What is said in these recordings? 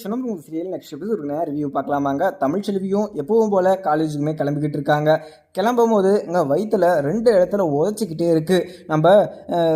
சுனம்பு serial next எபிசோடுங்க review பார்க்கலாமாங்க. தமிழ் செல்வியும் எப்பவும் போல் காலேஜுக்குமே கிளம்பிக்கிட்டு இருக்காங்க. கிளம்பும் போது இங்கே வயிற்றில் ரெண்டு இடத்துல உதச்சிக்கிட்டே இருக்குது நம்ம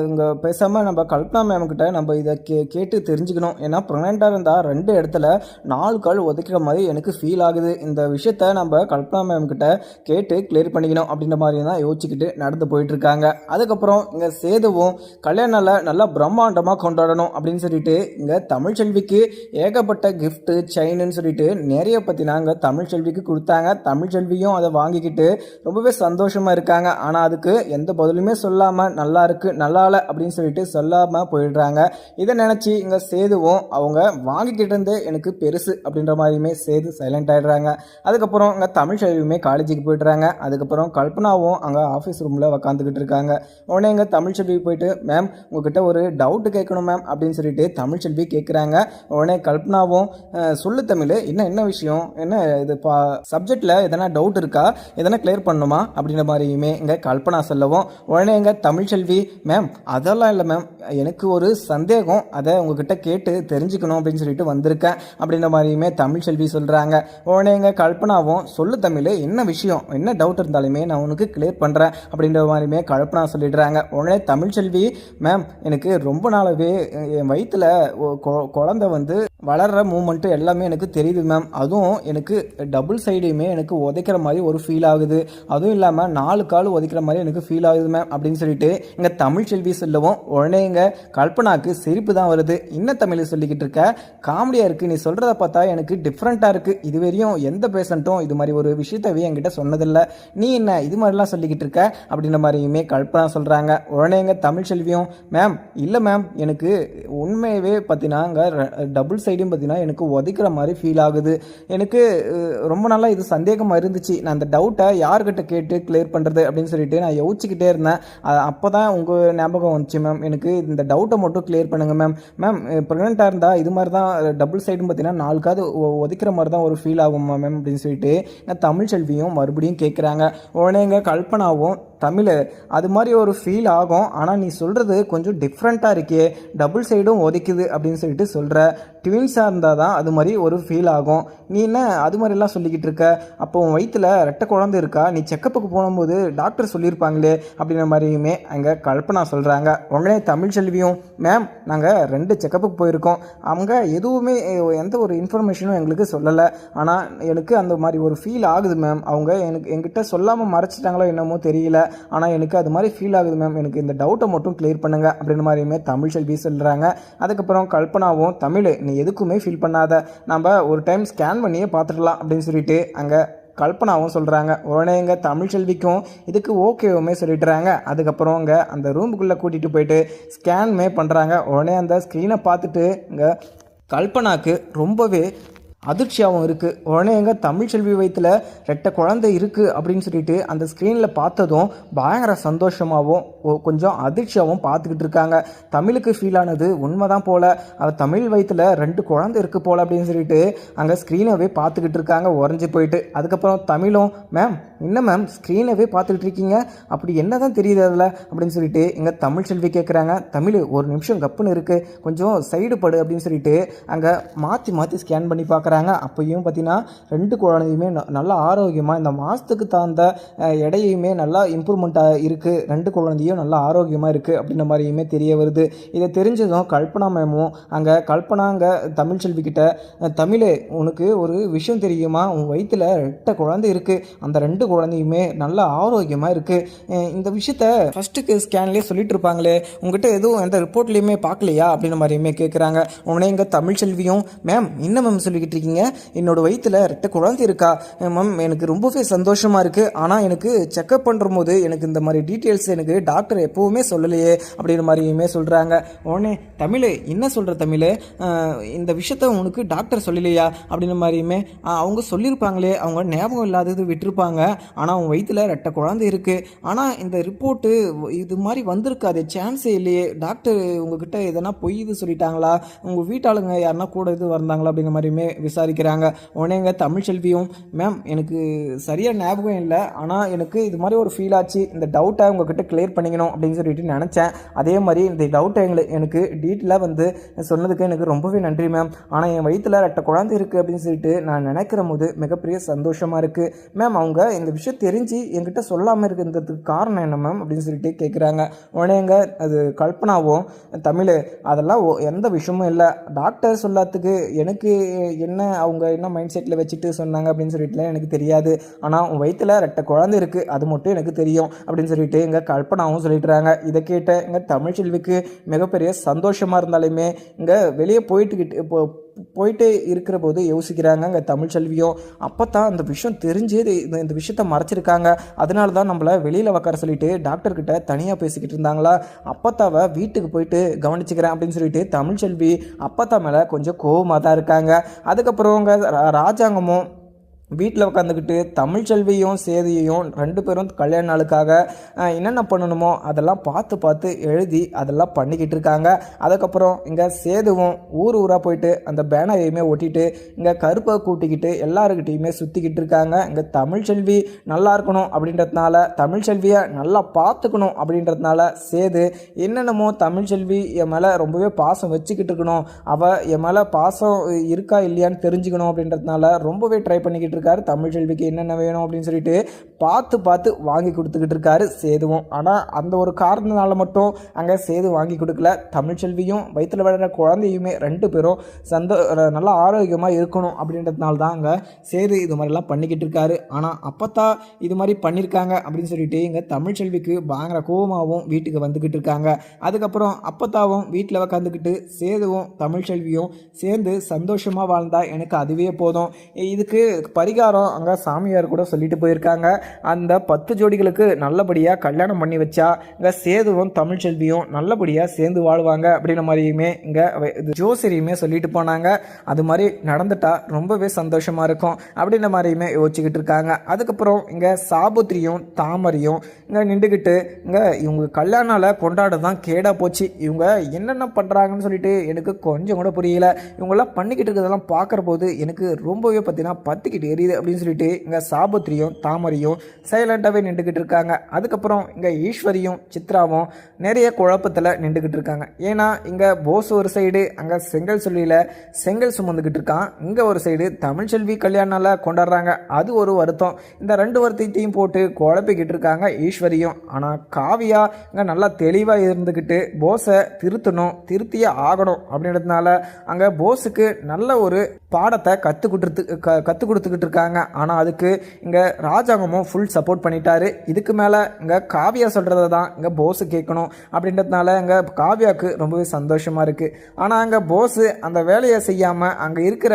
இங்கே பேசாமல் நம்ம கல்பனா மேம் கிட்ட நம்ம இதை கே கேட்டு தெரிஞ்சுக்கணும். ஏன்னா ப்ரெக்னெண்ட்டாக இருந்தால் ரெண்டு இடத்துல நாலு கால் உதைக்கிற மாதிரி எனக்கு ஃபீல் ஆகுது. இந்த விஷயத்த நம்ம கல்பனா மேம் கிட்ட கேட்டு கிளியர் பண்ணிக்கணும் அப்படின்ற மாதிரி தான் யோசிச்சுக்கிட்டு நடந்து போயிட்டுருக்காங்க அதுக்கப்புறம் இங்கே சேதுவும் கல்யாணம் நல்லா பிரம்மாண்டமாக கொண்டாடணும் அப்படின்னு சொல்லிட்டு இங்கே தமிழ்ச்செல்விக்கு ஏகப்பட்ட கிஃப்ட்டு செயின்னு சொல்லிட்டு நிறைய பற்றினா தமிழ் செல்விக்கு கொடுத்தாங்க. தமிழ் செல்வியும் அதை வாங்கிக்கிட்டு ரொம்பவே சந்தோஷமாக இருக்காங்க. ஆனால் அதுக்கு எந்த பதிலுமே சொல்லாமல் நல்லா இருக்கு நல்லா இல்லை அப்படின்னு சொல்லிட்டு சொல்லாமல் போயிடுறாங்க. இதை நினச்சி இங்கே சேதுவும் அவங்க வாங்கிக்கிட்டு இருந்தே எனக்கு பெருசு அப்படின்ற மாதிரியுமே சேது சைலண்ட் ஆகிடுறாங்க அதுக்கப்புறம் இங்கே தமிழ்ச்செல்வியுமே காலேஜுக்கு போயிடுறாங்க. அதுக்கப்புறம் கல்பனாவும் அங்கே ஆஃபீஸ் ரூமில் உக்காந்துக்கிட்டு இருக்காங்க. உடனே இங்கே தமிழ் செல்வி போயிட்டு மேம் உங்ககிட்ட ஒரு டவுட்டு கேட்கணும் மேம் அப்படின்னு சொல்லிட்டு தமிழ்ச்செல்வி கேட்குறாங்க உடனே கல்பனாவும் "அஹ், சொல்லு தமிழ் என்ன என்ன விஷயம்? என்ன இது பா சப்ஜெக்டில் எதனா டவுட் இருக்கா? எதனா கிளியர் பண்ணணுமா அப்படின்ற மாதிரியுமே இங்கே கல்பனா சொல்லவும். உடனே இங்கே தமிழ்ச்செல்வி மேம் அதெல்லாம் இல்லை மேம் எனக்கு ஒரு சந்தேகம். அதை உங்ககிட்ட கேட்டு தெரிஞ்சுக்கணும் அப்படின்னு சொல்லிட்டு வந்திருக்கேன். அப்படின்ற மாதிரியுமே தமிழ்ச்செல்வி சொல்கிறாங்க உடனே எங்கள் கல்பனாவும் சொல்லு தமிழ் என்ன விஷயம்? என்ன டவுட் இருந்தாலுமே நான் உனக்கு கிளியர் பண்ணுறேன் அப்படின்ற மாதிரியுமே கல்பனா சொல்லிடுறாங்க. உடனே தமிழ்ச்செல்வி மேம் எனக்கு ரொம்ப நாளாகவே என் வயிற்றில் குழந்தை வந்து வளர்கிற மூமெண்ட்டு எல்லாமே எனக்கு தெரியுது மேம் அதுவும் எனக்கு டபுள் சைடையுமே எனக்கு உதைக்கிற மாதிரி ஒரு ஃபீல் ஆகுது. அதுவும் இல்லாமல் நாலு கால் உதைக்கிற மாதிரி எனக்கு ஃபீல் ஆகுது மேம் அப்படின்னு சொல்லிட்டு இங்கே தமிழ் செல்வி சொல்லவும் உடனே இங்கே கல்பனாக்கு சிரிப்பு தான் வருது. இன்ன தமிழ் சொல்லிக்கிட்டு இருக்க? காமெடியாக இருக்குது நீ சொல்கிறத பார்த்தா எனக்கு டிஃப்ரெண்ட்டாக இருக்குது இது வரையும் எந்த பேஷண்ட்டும் இது மாதிரி ஒரு விஷயத்தவே என்கிட்ட சொன்னதில்லை. நீ என்ன இது மாதிரிலாம் சொல்லிக்கிட்டு இருக்க? அப்படின்ற மாதிரியுமே கல்பனா சொல்கிறாங்க உடனே இங்கே தமிழ் செல்வியும் மேம் இல்லை மேம் எனக்கு உண்மையவே பார்த்தீங்கன்னா இங்கே டபுள் சைடும் பார்த்தீங்கன்னா எனக்கு உதைக்கிற மாதிரி ஃபீல் ஆகுது. எனக்கு ரொம்ப நாளாக இது சந்தேகமாக இருந்துச்சு. நான் அந்த டவுட்டை யார்கிட்ட கேட்டு கிளியர் பண்ணுறது அப்படின்னு சொல்லிட்டு நான் யோசிச்சுக்கிட்டே இருந்தேன். அப்போ தான் உங்கள் ஞாபகம் வந்துச்சு மேம் எனக்கு இந்த டவுட்டை மட்டும் கிளியர் பண்ணுங்கள் மேம் மேம் ப்ரெக்னெண்ட்டாக இருந்தால் இது மாதிரி தான் டபுள் சைடும் பார்த்தீங்கன்னா நாலுக்காவது காது உதைக்கிற மாதிரி தான் ஒரு ஃபீல் ஆகும் மேம் அப்படின்னு சொல்லிட்டு நான் தமிழ் செல்வியும் மறுபடியும் கேட்குறாங்க உடனே இங்கே கல்பனாவும் தமிழ் அது மாதிரி ஒரு ஃபீல் ஆகும். ஆனால் நீ சொல்கிறது கொஞ்சம் டிஃப்ரெண்ட்டாக இருக்கே. டபுள் சைடும் உதைக்குது அப்படின்னு சொல்லிட்டு சொல்கிற ட்வின்ஸாக இருந்தால் தான் அது மாதிரி ஒரு ஃபீல் ஆகும். நீ என்ன அது மாதிரிலாம் சொல்லிக்கிட்டு இருக்க? அப்போ உன் வயிற்றில் ரெட்டை குழந்தை இருக்கா? நீ செக்கப்புக்கு போகும்போது டாக்டர் சொல்லியிருப்பாங்களே அப்படின்ற மாதிரியுமே அங்கே கல்பனா சொல்கிறாங்க உடனே தமிழ் செல்வியும் மேம் நாங்கள் ரெண்டு செக்கப்புக்கு போயிருக்கோம். அவங்க எதுவுமே எந்த ஒரு இன்ஃபர்மேஷனும் எங்களுக்கு சொல்லலை. ஆனால் எனக்கு அந்த மாதிரி ஒரு ஃபீல் ஆகுது மேம் அவங்க எனக்கு என்கிட்ட சொல்லாமல் மறைச்சிட்டாங்களோ என்னமோ தெரியல. ஆனால் எனக்கு அது மாதிரி ஃபீல் ஆகுது மேம் எனக்கு இந்த டவுட்டை மட்டும் கிளியர் பண்ணுங்க. அப்படின்ற மாதிரியுமே தமிழ் செல்வி சொல்கிறாங்க அதுக்கப்புறம் கல்பனாவும் தமிழ் நீ எதுக்குமே ஃபீல் பண்ணாத. நம்ம ஒரு டைம் ஸ்கேன் பண்ணியே பார்த்துடலாம் அப்படின்னு சொல்லிட்டு அங்கே கல்பனாவும் சொல்கிறாங்க உடனே இங்கே தமிழ் செல்விக்கும் இதுக்கு ஓகேவுமே சொல்லிட்டுறாங்க அதுக்கப்புறம் இங்கே அந்த ரூமுக்குள்ளே கூட்டிகிட்டு போயிட்டு ஸ்கேன்மே பண்ணுறாங்க உடனே அந்த ஸ்க்ரீனை பார்த்துட்டு இங்கே கல்பனாக்கு ரொம்பவே அதிர்ச்சியாகவும் இருக்குது உடனே எங்கள் தமிழ் செல்வி வயிற்றில் ரெட்ட குழந்தை இருக்குது அப்படின்னு சொல்லிட்டு அந்த ஸ்க்ரீனில் பார்த்ததும் பயங்கர சந்தோஷமாகவும் ஒ- கொஞ்சம் அதிர்ச்சியாகவும் பார்த்துக்கிட்டு இருக்காங்க. தமிழுக்கு ஃபீல் ஆனது உண்மை தான் போல். அவ தமிழ் வயிற்றில் ரெண்டு குழந்தை இருக்குது போல் அப்படின்னு சொல்லிட்டு அங்கே ஸ்க்ரீனவே பார்த்துக்கிட்டு இருக்காங்க. உறைஞ்சி போயிட்டு. அதுக்கப்புறம் தமிழும் மேம் என்ன மேம் ஸ்க்ரீனவே பார்த்துக்கிட்டு இருக்கீங்க? அப்படி என்ன தான் தெரியுது அதில்? அப்படின்னு சொல்லிட்டு இங்கே தமிழ் செல்வி கேட்குறாங்க தமிழ் ஒரு நிமிஷம் கப்புன்னு இருக்குது கொஞ்சம் சைடு படு அப்படின்னு சொல்லிட்டு அங்கே மாற்றி மாற்றி ஸ்கேன் பண்ணி பார்க்க பார்க்குறாங்க. அப்பையும் பார்த்தீங்கன்னா ரெண்டு குழந்தையுமே ந- நல்லா ஆரோக்கியமாக இந்த மாதத்துக்கு தகுந்த எடையுமே நல்லா இம்ப்ரூவ்மெண்ட்டாக இருக்குது ரெண்டு குழந்தையும் நல்லா ஆரோக்கியமாக இருக்குது அப்படின்ற மாதிரியுமே தெரிய வருது. இதை தெரிஞ்சதும் கல்பனா மேமும் அங்கே கல்பனாங்க தமிழ் செல்விக்கிட்ட தமிழே உனக்கு ஒரு விஷயம் தெரியுமா? உன் வயிற்றில் ரெட்டை குழந்தை இருக்குது அந்த ரெண்டு குழந்தையுமே நல்லா ஆரோக்கியமாக இருக்குது இந்த விஷயத்த ஃபஸ்ட்டுக்கு ஸ்கேன்லேயே சொல்லிட்டு இருப்பாங்களே உங்ககிட்ட எதுவும் எந்த ரிப்போர்ட்லேயுமே பார்க்கலையா அப்படின்ற மாதிரியுமே கேட்குறாங்க உடனே இங்கே தமிழ் செல்வியும் மேம் என்ன மேம் சொல்லிக்கிட்டு இருக்கீங்க என்னோட வயிற்றில் ரெட்டை குழந்தை இருக்கா? மேம் எனக்கு ரொம்பவே சந்தோஷமாக இருக்குது ஆனால் எனக்கு செக்கப் பண்ணும்போது எனக்கு இந்த மாதிரி டீட்டெயில்ஸ் எனக்கு டாக்டர் எப்போவுமே சொல்லலையே அப்படின்ற மாதிரியுமே சொல்கிறாங்க உடனே தமிழ் என்ன சொல்கிற தமிழ்? இந்த விஷயத்த உனக்கு டாக்டர் சொல்லலையா? அப்படின்ற மாதிரியுமே அவங்க சொல்லியிருப்பாங்களே அவங்க ஞாபகம் இல்லாதது விட்டுருப்பாங்க. ஆனால் அவங்க வயிற்றில் ரெட்டை குழந்தை இருக்குது ஆனால் இந்த ரிப்போர்ட்டு இது மாதிரி வந்திருக்காது சான்ஸே இல்லையே. டாக்டர் உங்ககிட்ட எதனா பொய் இது சொல்லிட்டாங்களா? உங்கள் வீட்டாளுங்க யாருன்னா கூட இது வந்தாங்களா? அப்படிங்கிற மாதிரியுமே விசாரிக்கிறாங்க. உடனே எங்கள் தமிழ்ச்செல்வியும் மேம் எனக்கு சரியாக ஞாபகம் இல்லை. ஆனால் எனக்கு இது மாதிரி ஒரு ஃபீல் ஆச்சு. இந்த டவுட்டை உங்ககிட்ட கிளியர் பண்ணிக்கணும் அப்படின்னு சொல்லிட்டு நினச்சேன். அதே மாதிரி இந்த டவுட்டை எங்களுக்கு எனக்கு டீட்டெயிலாக வந்து சொன்னதுக்கு எனக்கு ரொம்பவே நன்றி மேம் ஆனால் என் வயிற்றில் ரெட்ட குழந்தை இருக்குது அப்படின்னு சொல்லிட்டு நான் நினைக்கிற போது மிகப்பெரிய சந்தோஷமாக இருக்குது மேம் அவங்க இந்த விஷயம் தெரிஞ்சு என்கிட்ட சொல்லாமல் இருக்கிறதுக்கு காரணம் என்ன மேம் அப்படின்னு சொல்லிட்டு கேட்குறாங்க உடனே எங்க அது கல்பனாவும் தமிழ் அதெல்லாம் எந்த விஷயமும் இல்லை. டாக்டர் சொல்லாததுக்கு எனக்கு என்ன என்ன அவங்க என்ன மைண்ட் செட்டில் வச்சுட்டு சொன்னாங்க அப்படின்னு சொல்லிட்டுலாம் எனக்கு தெரியாது. ஆனால் உன் வயிற்றில் ரெட்ட குழந்தை இருக்குது அது மட்டும் எனக்கு தெரியும் அப்படின்னு சொல்லிட்டு எங்கள் கல்பனாவும் சொல்லிட்டுறாங்க. இதை கேட்ட எங்கள் தமிழ்ச்செல்விக்கு மிகப்பெரிய சந்தோஷமாக இருந்தாலுமே இங்கே வெளியே போயிட்டுக்கிட்டு இப்போ போயிட்டே இருக்கிற போது யோசிக்கிறாங்க அங்கே தமிழ்ச்செல்வியும் அப்போ தான் அந்த விஷயம் தெரிஞ்சு இது- இந்த இந்த விஷயத்த மறைச்சிருக்காங்க. அதனால தான் நம்மளை வெளியில் உக்கார சொல்லிட்டு டாக்டர்கிட்ட தனியாக பேசிக்கிட்டு இருந்தாங்களா? அப்பத்தாவை வீட்டுக்கு போயிட்டு கவனிச்சுக்கிறேன் அப்படின்னு சொல்லிட்டு தமிழ்ச்செல்வி அப்பத்தா மேலே கொஞ்சம் கோவமாக தான் இருக்காங்க. அதுக்கப்புறம் அவங்க ராஜாங்கமும் வீட்டில் உட்காந்துக்கிட்டு தமிழ்ச்செல்வியும் சேதியையும் ரெண்டு பேரும் கல்யாண நாளுக்காக என்னென்ன பண்ணணுமோ அதெல்லாம் பார்த்து பார்த்து எழுதி அதெல்லாம் பண்ணிக்கிட்டு இருக்காங்க. அதுக்கப்புறம் இங்கே சேதுவும் ஊர் ஊராக போயிட்டு அந்த பேனரையுமே ஒட்டிட்டு இங்கே கருப்பை கூட்டிக்கிட்டு எல்லாருக்கிட்டையுமே சுற்றிக்கிட்டு இருக்காங்க. இங்கே தமிழ்ச்செல்வி நல்லா இருக்கணும் அப்படின்றதுனால தமிழ்ச்செல்வியை நல்லா பார்த்துக்கணும் அப்படின்றதுனால சேது என்னென்னமோ தமிழ்ச்செல்வி என் மேலே ரொம்பவே பாசம் வச்சுக்கிட்டு இருக்கணும். அவள் என் மேலே பாசம் இருக்கா இல்லையான்னு தெரிஞ்சுக்கணும் அப்படின்றதுனால ரொம்பவே ட்ரை பண்ணிக்கிட்டு இருக்காரு தமிழ்ச்செல்விக்கு என்னென்ன வேணும் அப்படின்னு சொல்லிட்டு பார்த்து பார்த்து வாங்கி கொடுத்துக்கிட்டு இருக்காரு சேதுவும். ஆனால் அந்த ஒரு காரணத்தினால மட்டும் அங்கே சேது வாங்கி கொடுக்கல. தமிழ்ச்செல்வியும் வயிற்றில் விளையாடுற குழந்தையுமே ரெண்டு பேரும் சந்தோ நல்லா ஆரோக்கியமாக இருக்கணும் அப்படின்றதுனால தான் அங்கே சேது இது மாதிரிலாம் பண்ணிக்கிட்டு இருக்காரு ஆனால் அப்போத்தான் இது மாதிரி பண்ணியிருக்காங்க அப்படின்னு சொல்லிட்டு இங்கே தமிழ்ச்செல்விக்கு பயங்கர கோவமாகவும் வீட்டுக்கு வந்துக்கிட்டு இருக்காங்க அதுக்கப்புறம் அப்பத்தாவும் வீட்டில் உக்காந்துக்கிட்டு சேதுவும் தமிழ்ச்செல்வியும் சேர்ந்து சந்தோஷமாக வாழ்ந்தால் எனக்கு அதுவே போதும். இதுக்கு பரிகாரம் அங்கே சாமியார் கூட சொல்லிட்டு போயிருக்காங்க. அந்த பத்து ஜோடிகளுக்கு நல்லபடியாக கல்யாணம் பண்ணி வச்சா இங்கே சேதுவும் தமிழ்ச்செல்வியும் நல்லபடியாக சேர்ந்து வாழ்வாங்க அப்படின்ற மாதிரியுமே இங்கே ஜோசிரியுமே சொல்லிட்டு போனாங்க. அது மாதிரி நடந்துட்டா ரொம்பவே சந்தோஷமாக இருக்கும் அப்படின்ற மாதிரியுமே யோசிச்சுக்கிட்டு இருக்காங்க. அதுக்கப்புறம் இங்கே சாபுத்திரியும் தாமரையும் இங்கே நின்றுக்கிட்டு இங்கே இவங்க கல்யாண கொண்டாட தான் கேடாக போச்சு. இவங்க என்னென்ன பண்ணுறாங்கன்னு சொல்லிட்டு எனக்கு கொஞ்சம் கூட புரியல. இவங்கெல்லாம் பண்ணிக்கிட்டு இருக்கிறதெல்லாம் பார்க்குற போது எனக்கு ரொம்பவே பார்த்தீங்கன்னா பத்துக்கிட்டே தெரியுது அப்படின்னு சொல்லிட்டு இங்கே சாபுத்திரியும் தாமரையும் சைலண்ட்டாகவே நின்றுக்கிட்டு இருக்காங்க. அதுக்கப்புறம் இங்கே ஈஸ்வரியும் சித்ராவும் நிறைய குழப்பத்தில் நின்றுக்கிட்டு இருக்காங்க. ஏன்னா இங்கே போஸ் ஒரு சைடு அங்கே செங்கல் சொல்லியில் செங்கல் சுமந்துக்கிட்டு இருக்கான். இங்கே ஒரு சைடு தமிழ்ச்செல்வி கல்யாண கொண்டாடுறாங்க. அது ஒரு வருத்தம். இந்த ரெண்டு வருத்தத்தையும் போட்டு குழப்பிக்கிட்டு இருக்காங்க ஈஸ்வரியும். ஆனால் காவியா இங்கே நல்லா தெளிவாக இருந்துக்கிட்டு போஸை திருத்தணும் திருத்தியே ஆகணும் அப்படின்றதுனால அங்கே போஸுக்கு நல்ல ஒரு பாடத்தை கற்றுக் கொடுத்து க கற்றுக் கொடுத்துக்கிட்டு இருக்காங்க ஆனால் அதுக்கு இங்கே ராஜாங்கமும் ஃபுல் சப்போர்ட் பண்ணிட்டாரு. இதுக்கு மேலே இங்கே காவியா சொல்கிறத தான் இங்கே போஸு கேட்கணும் அப்படின்றதுனால இங்கே காவியாவுக்கு ரொம்பவே சந்தோஷமாக இருக்குது ஆனால் அங்கே போஸு அந்த வேலையை செய்யாமல் அங்கே இருக்கிற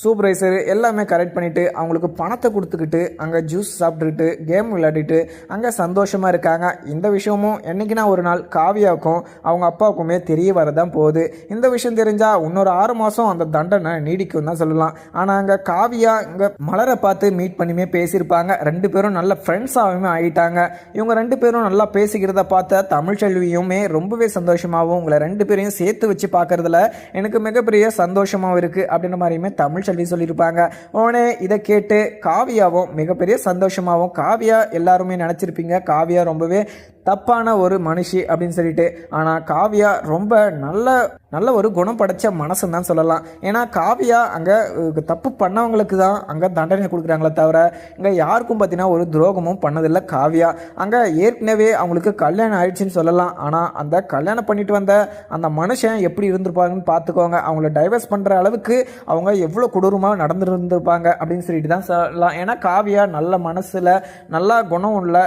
சூப்பர்வைசர் எல்லாமே கரெக்ட் பண்ணிவிட்டு அவங்களுக்கு பணத்தை கொடுத்துக்கிட்டு அங்கே ஜூஸ் சாப்பிட்டுக்கிட்டு கேம் விளையாடிட்டு அங்கே சந்தோஷமாக இருக்காங்க. இந்த விஷயமும் என்றைக்குனா ஒரு நாள் காவியாவுக்கும் அவங்க அப்பாவுக்குமே தெரிய வரதான் போகுது. இந்த விஷயம் தெரிஞ்சால் இன்னொரு ஆறு மாதம் அந்த தண்டனை நீடிக்கும் தான் சொல்லலாம். ஆனால் அங்கே காவியா இங்கே மலரை பார்த்து மீட் பண்ணியுமே பேசியிருப்பாங்க. ரெண்டு பேரும் நல்ல ஃப்ரெண்ட்ஸாகவுமே ஆகிட்டாங்க இவங்க ரெண்டு பேரும் நல்லா பேசிக்கிறத பார்த்த தமிழ்ச்செல்வியுமே ரொம்பவே சந்தோஷமாகவும் உங்களை ரெண்டு பேரையும் சேர்த்து வச்சு பார்க்கறதுல எனக்கு மிகப்பெரிய சந்தோஷமாகவும் இருக்குது அப்படின்ற மாதிரியுமே தமிழ் சொல்லி சொல்லியிருப்பாங்க. உடனே இதை கேட்டு காவியாவும் மிகப்பெரிய சந்தோஷமாகவும் காவியா எல்லாருமே நினச்சிருப்பீங்க. காவியா ரொம்பவே தப்பான ஒரு மனுஷி அப்படின்னு சொல்லிட்டு ஆனால் காவியா ரொம்ப நல்ல நல்ல ஒரு குணம் படைச்ச மனசுன்னு தான் சொல்லலாம். ஏன்னா காவியா அங்கே தப்பு பண்ணவங்களுக்கு தான் அங்கே தண்டனை கொடுக்குறாங்களே தவிர இங்கே யாருக்கும் பார்த்தீங்கன்னா ஒரு துரோகமும் பண்ணதில்லை காவியா. அங்கே ஏற்கனவே அவங்களுக்கு கல்யாணம் ஆயிடுச்சுன்னு சொல்லலாம். ஆனால் அந்த கல்யாணம் பண்ணிட்டு வந்த அந்த மனுஷன் எப்படி இருந்திருப்பாங்கன்னு பார்த்துக்கோங்க அவங்கள டைவர்ஸ் பண்ணுற அளவுக்கு அவங்க எவ்வளோ கொடூரமாக நடந்துருந்துருப்பாங்க அப்படின்னு சொல்லிட்டு தான் சொல்லலாம். ஏன்னா காவியா நல்ல மனசில் நல்லா குணம் உள்ள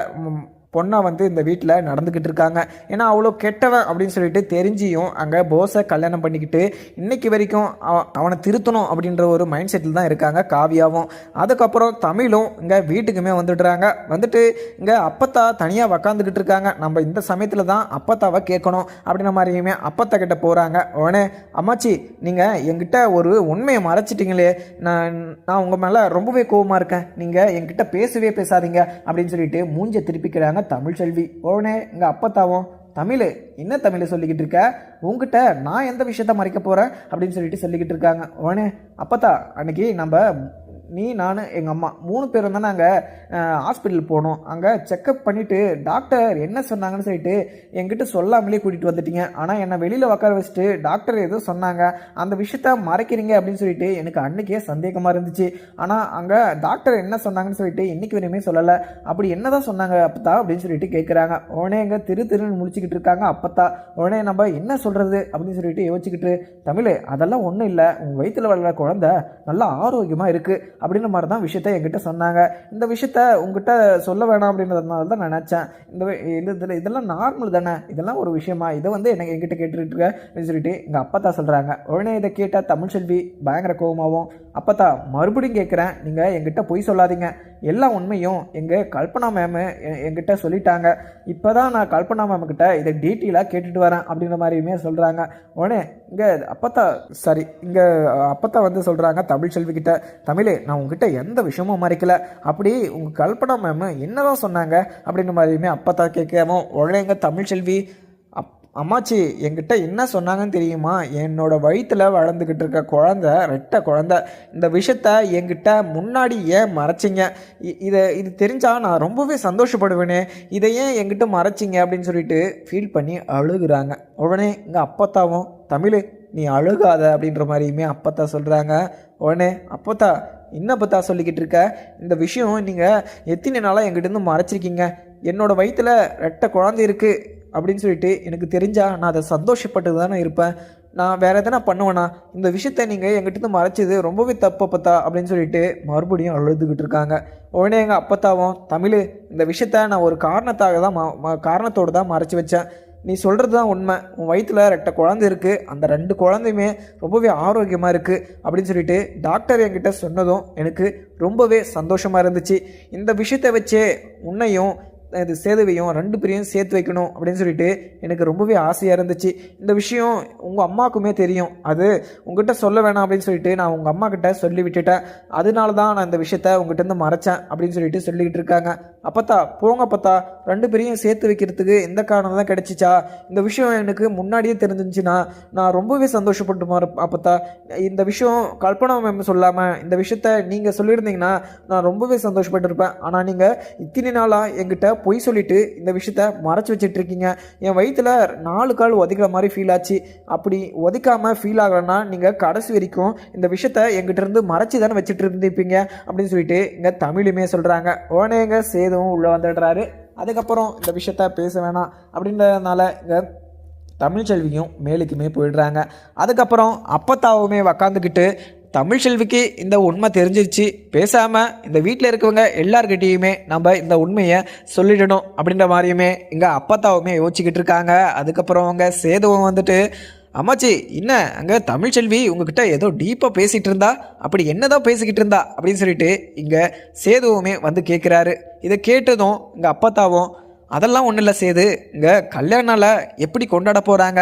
பொண்ணா வந்து இந்த வீட்டில் நடந்துக்கிட்டு இருக்காங்க. ஏன்னா அவ்வளோ கெட்டவன் அப்படின்னு சொல்லிட்டு தெரிஞ்சியும் அங்கே போஸை கல்யாணம் பண்ணிக்கிட்டு இன்னைக்கு வரைக்கும் அவ- அவனை திருத்தணும் அப்படின்ற ஒரு மைண்ட் செட்டில் தான் இருக்காங்க காவியாவும். அதுக்கப்புறம் தமிழும் இங்கே வீட்டுக்குமே வந்துடுறாங்க. வந்துட்டு இங்கே அப்பத்தா தனியாக உக்காந்துக்கிட்டு இருக்காங்க. நம்ம இந்த சமயத்தில் தான் அப்பத்தாவை கேட்கணும் அப்படின்ற மாதிரியுமே அப்பத்தா கிட்ட போகிறாங்க உடனே அம்மாச்சி நீங்கள் என்கிட்ட ஒரு உண்மையை மறைச்சிட்டிங்களே. நான் நான் உங்கள் மேலே ரொம்பவே கோவமாக இருக்கேன். நீங்கள் என்கிட்ட பேசவே பேசாதீங்க. அப்படின்னு சொல்லிட்டு மூஞ்சை திருப்பிக்கிறாங்க தமிழ்ச்செல்வி உடனே எங்கள் அப்பத்தாவும் தமிழ் என்ன தமிழை சொல்லிக்கிட்டு இருக்க? உங்ககிட்ட நான் எந்த விஷயத்த மறைக்க போகிறேன் அப்படின்னு சொல்லிட்டு சொல்லிக்கிட்டு இருக்காங்க. உடனே அப்பத்தா அன்னைக்கு நம்ம நீ நான் எங்கள் அம்மா மூணு பேரும் தான் நாங்கள் ஹாஸ்பிட்டல் போனோம். அங்கே செக்கப் பண்ணிவிட்டு டாக்டர் என்ன சொன்னாங்கன்னு சொல்லிட்டு என்கிட்ட சொல்லாமலே கூட்டிகிட்டு வந்துட்டீங்க. ஆனால் என்னை வெளியில் உட்கார வச்சுட்டு டாக்டர் ஏதோ சொன்னாங்க. அந்த விஷயத்த மறைக்கிறீங்க அப்படின்னு சொல்லிட்டு எனக்கு அன்றைக்கே சந்தேகமாக இருந்துச்சு. ஆனால் அங்கே டாக்டர் என்ன சொன்னாங்கன்னு சொல்லிட்டு இன்றைக்கி வரையுமே சொல்லலை. அப்படி என்ன தான் சொன்னாங்க அப்பத்தா அப்படின்னு சொல்லிட்டு கேட்குறாங்க உடனே எங்கே திரு திருன்னு முடிச்சுக்கிட்டு இருக்காங்க அப்பத்தா. உடனே நம்ம என்ன சொல்கிறது அப்படின்னு சொல்லிட்டு யோசிச்சுக்கிட்டு தமிழ் அதெல்லாம் ஒன்றும் இல்லை. உன் வயிற்றில் வளர்ற குழந்தை நல்லா ஆரோக்கியமாக இருக்குது அப்படின்ற மாதிரி தான் விஷயத்த என்கிட்ட சொன்னாங்க. இந்த விஷயத்த உங்ககிட்ட சொல்ல வேணாம் அப்படின்றதுனால தான் நான் நினச்சேன். இந்த இது இதில் இதெல்லாம் நார்மல் தானே. இதெல்லாம் ஒரு விஷயமா? இதை வந்து எனக்கு என்கிட்ட கேட்டுட்டு இருக்க சொல்லிட்டு எங்கள் அப்பத்தா சொல்கிறாங்க உடனே இதை கேட்டால் தமிழ் செல்வி பயங்கர கோபமாகவும் அப்பத்தா மறுபடியும் கேட்குறேன் நீங்கள் என்கிட்ட பொய் சொல்லாதீங்க. எல்லா உண்மையும் எங்கள் கல்பனா மேமு எ- என்கிட்ட சொல்லிட்டாங்க. இப்போ தான் நான் கல்பனா மேம்கிட்ட இதை டீட்டெயிலாக கேட்டுட்டு வரேன் அப்படின்ற மாதிரியுமே சொல்கிறாங்க உடனே இங்கே அப்பத்தா சாரி இங்கே அப்பத்தா வந்து சொல்கிறாங்க தமிழ் செல்விக்கிட்ட தமிழே நான் உங்ககிட்ட எந்த விஷயமும் மறைக்கல. அப்படி உங்கள் கல்பனா மேம் என்னதான் சொன்னாங்க? அப்படின்ற மாதிரியுமே அப்பத்தா கேட்கவும் உடனே எங்கள் தமிழ் செல்வி அம்மாச்சி என்கிட்ட என்ன சொன்னாங்கன்னு தெரியுமா? என்னோட வயிற்றில் வளர்ந்துக்கிட்டு இருக்க குழந்த ரெட்ட குழந்த. இந்த விஷயத்த என்கிட்ட முன்னாடி ஏன் மறைச்சிங்க? இ- இதை இது தெரிஞ்சால் நான் ரொம்பவே சந்தோஷப்படுவேனே. இதை ஏன் என்கிட்ட மறைச்சிங்க? அப்படின்னு சொல்லிட்டு ஃபீல் பண்ணி அழுகுறாங்க. உடனே இங்கே அப்பத்தாவும் தமிழ் நீ அழுகாத அப்படின்ற மாதிரியுமே அப்பத்தா சொல்கிறாங்க உடனே அப்பத்தா என்னப்பத்தா சொல்லிக்கிட்டு இருக்க? இந்த விஷயம் நீங்கள் எத்தனை நாளாக என்கிட்டேருந்து மறைச்சிருக்கீங்க? என்னோடய வயிற்றில் ரெட்டை குழந்தை இருக்குது அப்படின்னு சொல்லிட்டு எனக்கு தெரிஞ்சால் நான் அதை சந்தோஷப்பட்டு தானே இருப்பேன். நான் வேறு எதனா பண்ணுவேண்ணா இந்த விஷயத்த நீங்கள் எங்கிட்டேருந்து மறைச்சது ரொம்பவே தப்பு பத்தா அப்படின்னு சொல்லிட்டு மறுபடியும் அழுதுகிட்டு இருக்காங்க. உடனே எங்கள் அப்பத்தாவும் தமிழ் இந்த விஷயத்த நான் ஒரு காரணத்தாக தான் ம- காரணத்தோடு தான் மறைச்சி வச்சேன். நீ சொல்கிறது தான் உண்மை. உன் வயிற்றில் ரெட்ட குழந்தை இருக்குது அந்த ரெண்டு குழந்தையுமே ரொம்பவே ஆரோக்கியமாக இருக்குது அப்படின்னு சொல்லிட்டு டாக்டர் என்கிட்ட சொன்னதும் எனக்கு ரொம்பவே சந்தோஷமாக இருந்துச்சு. இந்த விஷயத்தை வச்சே உன்னையும் இது சேதுவையும் ரெண்டு பேரையும் சேர்த்து வைக்கணும் அப்படின்னு சொல்லிட்டு எனக்கு ரொம்பவே ஆசையாக இருந்துச்சு. இந்த விஷயம் உங்கள் அம்மாவுக்குமே தெரியும். அது உங்ககிட்ட சொல்ல வேணாம் அப்படின்னு சொல்லிட்டு நான் உங்கள் அம்மா கிட்ட சொல்லி விட்டுட்டேன். அதனால தான் நான் இந்த விஷயத்த உங்ககிட்டருந்து மறைச்சேன் அப்படின்னு சொல்லிட்டு சொல்லிக்கிட்டு இருக்காங்க. அப்பத்தா போங்க அப்பத்தா. ரெண்டு பேரையும் சேர்த்து வைக்கிறதுக்கு எந்த காரணம் தான் கிடைச்சிச்சா? இந்த விஷயம் எனக்கு முன்னாடியே தெரிஞ்சிச்சுன்னா நான் ரொம்பவே சந்தோஷப்பட்டு மாறு அப்பத்தா. இந்த விஷயம் கல்பனா மேம் சொல்லாமல் இந்த விஷயத்த நீங்கள் சொல்லியிருந்தீங்கன்னா நான் ரொம்பவே சந்தோஷப்பட்டிருப்பேன். ஆனால் நீங்கள் இத்தனை நாளாக எங்கிட்ட பொய் சொல்லிட்டு இந்த விஷயத்த மறைச்சி வச்சிட்ருக்கீங்க. என் வயிற்றில் நாலு கால் உதைக்கிற மாதிரி ஃபீல் ஆச்சு. அப்படி உதைக்காமல் ஃபீல் ஆகலைன்னா நீங்கள் கடைசி வரைக்கும் இந்த விஷயத்த எங்கிட்டேருந்து மறைச்சி தானே வச்சுட்டு இருந்துப்பீங்க அப்படின்னு சொல்லிட்டு இங்கே தமிழுமே சொல்கிறாங்க உடனே எங்க சேதுவும் உள்ளே வந்துடுறாரு. அதுக்கப்புறம் இந்த விஷயத்த பேச வேணாம் அப்படின்றதுனால இங்கே தமிழ்ச்செல்வியும் மேலுக்குமே போயிடுறாங்க. அதுக்கப்புறம் அப்பத்தாவுமே உக்காந்துக்கிட்டு தமிழ் செல்விக்கு இந்த உண்மை தெரிஞ்சிருச்சு. பேசாமல் இந்த வீட்டில் இருக்கவங்க எல்லார்கிட்டேயுமே நம்ம இந்த உண்மையை சொல்லிடணும் அப்படின்ற மாதிரியுமே இங்கே அப்பத்தாவுமே யோசிச்சுக்கிட்டு இருக்காங்க. அதுக்கப்புறம் அவங்க சேதுவும் வந்துட்டு அம்மாச்சி என்ன? அங்கே தமிழ்ச்செல்வி உங்ககிட்ட ஏதோ டீப்பாக பேசிகிட்டு இருந்தா? அப்படி என்னதான் பேசிக்கிட்டு இருந்தா? அப்படின்னு சொல்லிட்டு இங்கே சேதுவுமே வந்து கேட்குறாரு இதை கேட்டதும் இங்கே அப்பத்தாவும் அதெல்லாம் ஒன்றும் இல்லை சேது. இங்கே கல்யாணால எப்படி கொண்டாட போகிறாங்க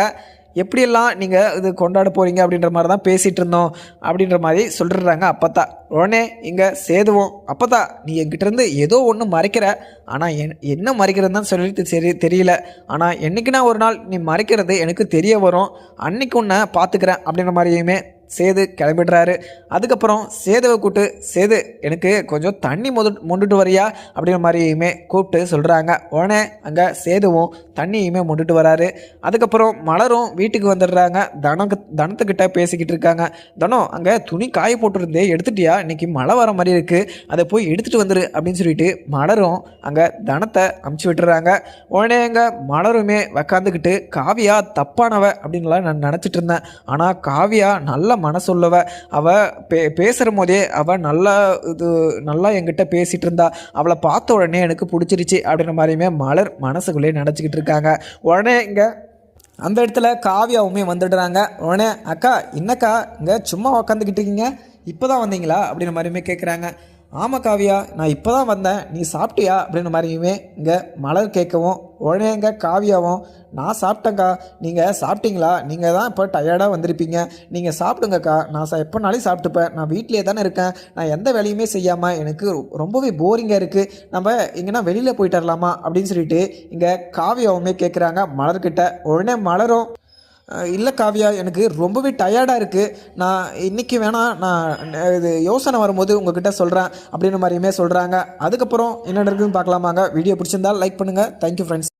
எப்படியெல்லாம் நீங்கள் இது கொண்டாட போகிறீங்க அப்படின்ற மாதிரி தான் பேசிகிட்டு இருந்தோம் அப்படின்ற மாதிரி சொல்லிடுறாங்க அப்பத்தா. உடனே இங்கே சேதுவோம் அப்பத்தா நீ என்கிட்டருந்து ஏதோ ஒன்று மறைக்கிற. ஆனால் என் என்ன மறைக்கிறதுன்னு தான் சொல்லிட்டு சரி தெரியல. ஆனால் என்னைக்குனா ஒரு நாள் நீ மறைக்கிறது எனக்கு தெரிய வரும். அன்னைக்கு உன்னை பார்த்துக்கிறேன் அப்படின்ற மாதிரியுமே சேது கிளம்பிடுறாரு. அதுக்கப்புறம் சேதுவை கூப்பிட்டு சேது எனக்கு கொஞ்சம் தண்ணி மொது மொண்டுட்டு வரியா? அப்படின்ற மாதிரியுமே கூப்பிட்டு சொல்கிறாங்க உடனே அங்கே சேதுவும் தண்ணியுமே மொண்டுட்டு வராரு. அதுக்கப்புறம் மலரும் வீட்டுக்கு வந்துடுறாங்க. தனக்கு தனத்துக்கிட்ட பேசிக்கிட்டு இருக்காங்க. தனம் அங்கே துணி காய போட்டுருந்தே எடுத்துட்டியா? இன்னைக்கு மழை வர மாதிரி இருக்குது அதை போய் எடுத்துகிட்டு வந்துரு அப்படின்னு சொல்லிட்டு மலரும் அங்கே தனத்தை அமுச்சு விட்டுறாங்க. உடனே அங்கே மலருமே உக்காந்துக்கிட்டு காவியா தப்பானவ? அப்படின்லாம் நான் நினச்சிட்டு இருந்தேன். ஆனால் காவியா நல்ல மனசுள்ளவ அவள் பே பேசுகிற போதே அவள் நல்லா இது நல்லா என்கிட்ட பேசிகிட்டு இருந்தா அவளை பார்த்த உடனே எனக்கு பிடிச்சிருச்சு அப்படின்ற மாதிரியுமே மலர் மனசுக்குள்ளேயே நினச்சிக்கிட்டு இருக்காங்க. உடனே இங்கே அந்த இடத்துல காவியாவுமே வந்துடுறாங்க. உடனே அக்கா என்னக்கா இங்கே சும்மா உக்காந்துக்கிட்டு இருக்கீங்க? இப்போ தான் வந்தீங்களா? அப்படின்ற மாதிரியுமே கேட்குறாங்க ஆமாம் காவியா நான் இப்போ தான் வந்தேன். நீ சாப்பிட்டியா? அப்படின்ற மாதிரியுமே இங்கே மலர் கேட்கவும் உடனே இங்கே காவியாவும் நான் சாப்பிட்டேங்க்கா நீங்கள் சாப்பிட்டீங்களா? நீங்கள் தான் இப்போ டயர்டாக வந்திருப்பீங்க. நீங்கள் சாப்பிடுங்கக்கா. நான் சா எப்போனாலும் சாப்பிட்டுப்பேன். நான் வீட்டிலே தானே இருக்கேன். நான் எந்த வேலையுமே செய்யாமல் எனக்கு ரொம்பவே போரிங்காக இருக்குது நம்ம எங்கன்னா வெளியில் போயிட்டு வரலாமா? அப்படின்னு சொல்லிட்டு இங்கே காவியாவுமே கேட்குறாங்க மலர்கிட்ட. உடனே மலரும் இல்லை காவியா எனக்கு ரொம்பவே டயர்டாக இருக்குது நான் இன்றைக்கி வேணால் நான் இது யோசனை வரும்போது உங்ககிட்ட சொல்கிறேன் அப்படின்ற மாதிரியுமே சொல்கிறாங்க அதுக்கப்புறம் என்ன நடக்குதுன்னு பார்க்கலாமாங்க. வீடியோ பிடிச்சிருந்தால் லைக் பண்ணுங்கள் தேங்க்யூ ஃப்ரெண்ட்ஸ்